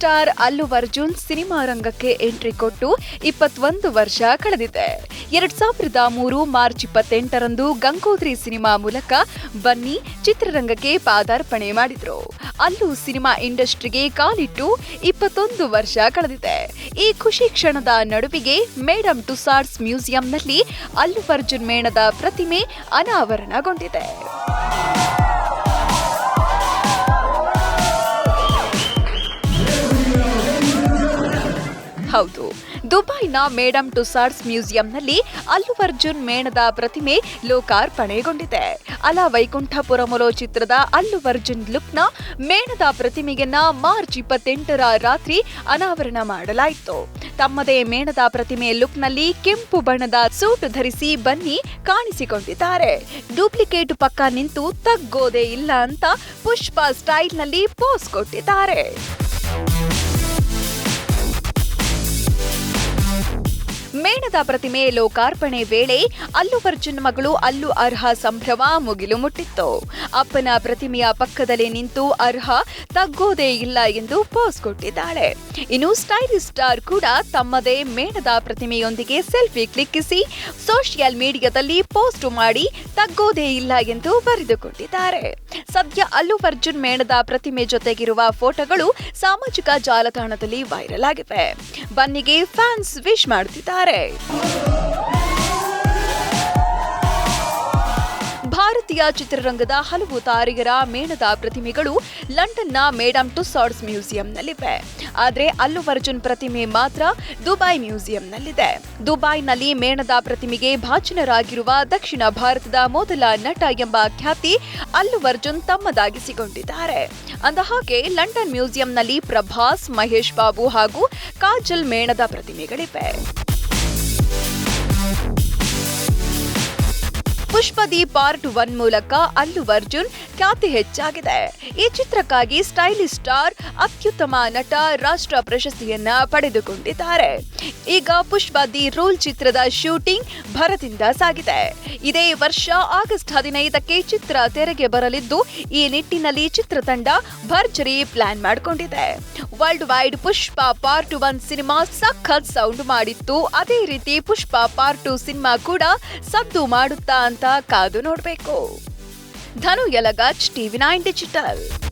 Star Allu Arjun cinema ರಂಗಕ್ಕೆ entry ಕೊಟ್ಟು ಇಪ್ಪತ್ತೊಂದು ವರ್ಷ ಕಳೆದಿದೆ. ಎರಡ್ ಸಾವಿರದ ಮೂರು ಮಾರ್ಚ್ ಇಪ್ಪತ್ತೆಂಟರಂದು ಗಂಗೋತ್ರಿ ಸಿನಿಮಾ ಮೂಲಕ ಬನ್ನಿ ಚಿತ್ರರಂಗಕ್ಕೆ ಪಾದಾರ್ಪಣೆ ಮಾಡಿದ್ರು. ಅಲ್ಲು ಸಿನಿಮಾ ಇಂಡಸ್ಟ್ರಿಗೆ ಕಾಲಿಟ್ಟು ಇಪ್ಪತ್ತೊಂದು ವರ್ಷ ಕಳೆದಿದೆ. ಈ ಖುಷಿ ಕ್ಷಣದ ನಡುವಿಗೆ ಮೇಡಮ್ ಟುಸಾರ್ಸ್ ಮ್ಯೂಸಿಯಂನಲ್ಲಿ ಅಲ್ಲು ಅರ್ಜುನ್ ಮೇಣದ ಪ್ರತಿಮೆ ಅನಾವರಣಗೊಂಡಿದೆ. ಹೌದು. ದುಬೈನ ಮೇಡಮ್ ಟುಸಾರ್ಸ್ ಮ್ಯೂಸಿಯಂನಲ್ಲಿ ಅಲ್ಲು ಅರ್ಜುನ್ ಮೇಣದ ಪ್ರತಿಮೆ ಲೋಕಾರ್ಪಣೆಗೊಂಡಿದೆ. ಅಲ ವೈಕುಂಠಪುರಮುಲೋ ಚಿತ್ರದ ಅಲ್ಲು ಅರ್ಜುನ್ ಲುಕ್ನ ಮೇಣದ ಪ್ರತಿಮೆಯನ್ನ ಮಾರ್ಚ್ ಇಪ್ಪತ್ತೆಂಟರ ರಾತ್ರಿ ಅನಾವರಣ ಮಾಡಲಾಯಿತು. ತಮ್ಮದೇ ಮೇಣದ ಪ್ರತಿಮೆ ಲುಕ್ನಲ್ಲಿ ಕೆಂಪು ಬಣ್ಣದ ಸೂಟ್ ಧರಿಸಿ ಬನ್ನಿ ಕಾಣಿಸಿಕೊಂಡಿದ್ದಾರೆ. ಡೂಪ್ಲಿಕೇಟ್ ಪಕ್ಕ ನಿಂತು ತಗ್ಗೋದೇ ಇಲ್ಲ ಅಂತ ಪುಷ್ಪ ಸ್ಟೈಲ್ನಲ್ಲಿ ಪೋಸ್ ಕೊಟ್ಟಿದ್ದಾರೆ. ಮೇಣದ ಪ್ರತಿಮೆ ಲೋಕಾರ್ಪಣೆ ವೇಳೆ ಅಲ್ಲು ಅರ್ಜುನ್ ಮಗಳು ಅಲ್ಲು ಅರ್ಹ ಸಂಭ್ರಮ ಮುಗಿಲು ಮುಟ್ಟಿತ್ತು. ಅಪ್ಪನ ಪ್ರತಿಮೆಯ ಪಕ್ಕದಲ್ಲಿ ನಿಂತು ಅರ್ಹ ತಗ್ಗೋದೇ ಇಲ್ಲ ಎಂದು ಪೋಸ್ ಕೊಟ್ಟಿದ್ದಾಳೆ. ಇನ್ನು ಸ್ಟೈಲಿಶ್ ಸ್ಟಾರ್ ಕೂಡ ತಮ್ಮದೇ ಮೇಣದ ಪ್ರತಿಮೆಯೊಂದಿಗೆ ಸೆಲ್ಫಿ ಕ್ಲಿಕ್ಕಿಸಿ ಸೋಷಿಯಲ್ ಮೀಡಿಯಾದಲ್ಲಿ ಪೋಸ್ಟ್ ಮಾಡಿ ತಗ್ಗೋದೇ ಇಲ್ಲ ಎಂದು ಬರೆದುಕೊಂಡಿದ್ದಾರೆ ಸದ್ಯ ಅಲ್ಲು ಅರ್ಜುನ್ ಮೇಣದ ಪ್ರತಿಮೆ ಜೊತೆಗಿರುವ ಫೋಟೋಗಳು ಸಾಮಾಜಿಕ ಜಾಲತಾಣದಲ್ಲಿ ವೈರಲ್ ಆಗಿವೆ. ಬನ್ನಿಗೆ ಫ್ಯಾನ್ಸ್ ವಿಶ್ ಮಾಡುತ್ತಿದ್ದಾರೆ ಭಾರತೀಯ ಚಿತ್ರರಂಗದ ಹಲವು ತಾರೆಯರ ಮೇಣದ ಪ್ರತಿಮೆಗಳು ಲಂಡನ್ನ ಮೇಡಮ್ ಟುಸಾರ್ಡ್ಸ್ ಮ್ಯೂಸಿಯಂನಲ್ಲಿವೆ. ಆದರೆ ಅಲ್ಲು ಅರ್ಜುನ್ ಪ್ರತಿಮೆ ಮಾತ್ರ ದುಬೈ ಮ್ಯೂಸಿಯಂನಲ್ಲಿದೆ. ದುಬೈನಲ್ಲಿ ಮೇಣದ ಪ್ರತಿಮೆಗೆ ಭಾಜನರಾಗಿರುವ ದಕ್ಷಿಣ ಭಾರತದ ಮೊದಲ ನಟ ಎಂಬ ಖ್ಯಾತಿ ಅಲ್ಲು ಅರ್ಜುನ್ ತಮ್ಮದಾಗಿಸಿಕೊಂಡಿದ್ದಾರೆ ಅಂದಹಾಗೆ ಲಂಡನ್ ಮ್ಯೂಸಿಯಂನಲ್ಲಿ ಪ್ರಭಾಸ್, ಮಹೇಶ್ ಬಾಬು ಹಾಗೂ ಕಾಜಲ್ ಮೇಣದ ಪ್ರತಿಮೆಗಳಿವೆ. ಪುಷ್ಪದಿ ಪಾರ್ಟ್ ಒನ್ ಮೂಲಕ ಅಲ್ಲು ಅರ್ಜುನ್ ಖ್ಯಾತಿ ಹೆಚ್ಚಾಗಿದೆ. ಈ ಚಿತ್ರಕ್ಕಾಗಿ ಸ್ಟೈಲಿಶ್ ಸ್ಟಾರ್, ಅತ್ಯುತ್ತಮ ನಟ, ರಾಷ್ಟ್ರ ಪ್ರಶಸ್ತಿಯನ್ನ ಪಡೆದುಕೊಂಡಿದ್ದಾರೆ. ಈಗ ಪುಷ್ಪ ದಿ ರೂಲ್ ಚಿತ್ರದ ಶೂಟಿಂಗ್ ಭರದಿಂದ ಸಾಗಿದೆ. ಇದೇ ವರ್ಷ ಆಗಸ್ಟ್ ಹದಿನೈದಕ್ಕೆ ಚಿತ್ರ ತೆರೆಗೆ ಬರಲಿದ್ದು, ಈ ನಿಟ್ಟಿನಲ್ಲಿ ಚಿತ್ರತಂಡ ಭರ್ಜರಿ ಪ್ಲಾನ್ ಮಾಡಿಕೊಂಡಿದೆ. World wide Pushpa part one cinema ಸಖತ್ ಸೌಂಡ್ ಮಾಡಿತ್ತು. ಅದೇ ರೀತಿ ಪುಷ್ಪ ಪಾರ್ಟ್ ಟು ಸಿನಿಮಾ ಕೂಡ ಸದ್ದು ಮಾಡುತ್ತಾ ಕಾದು ನೋಡಬೇಕು. Dhanu Yalagach TV nine digital.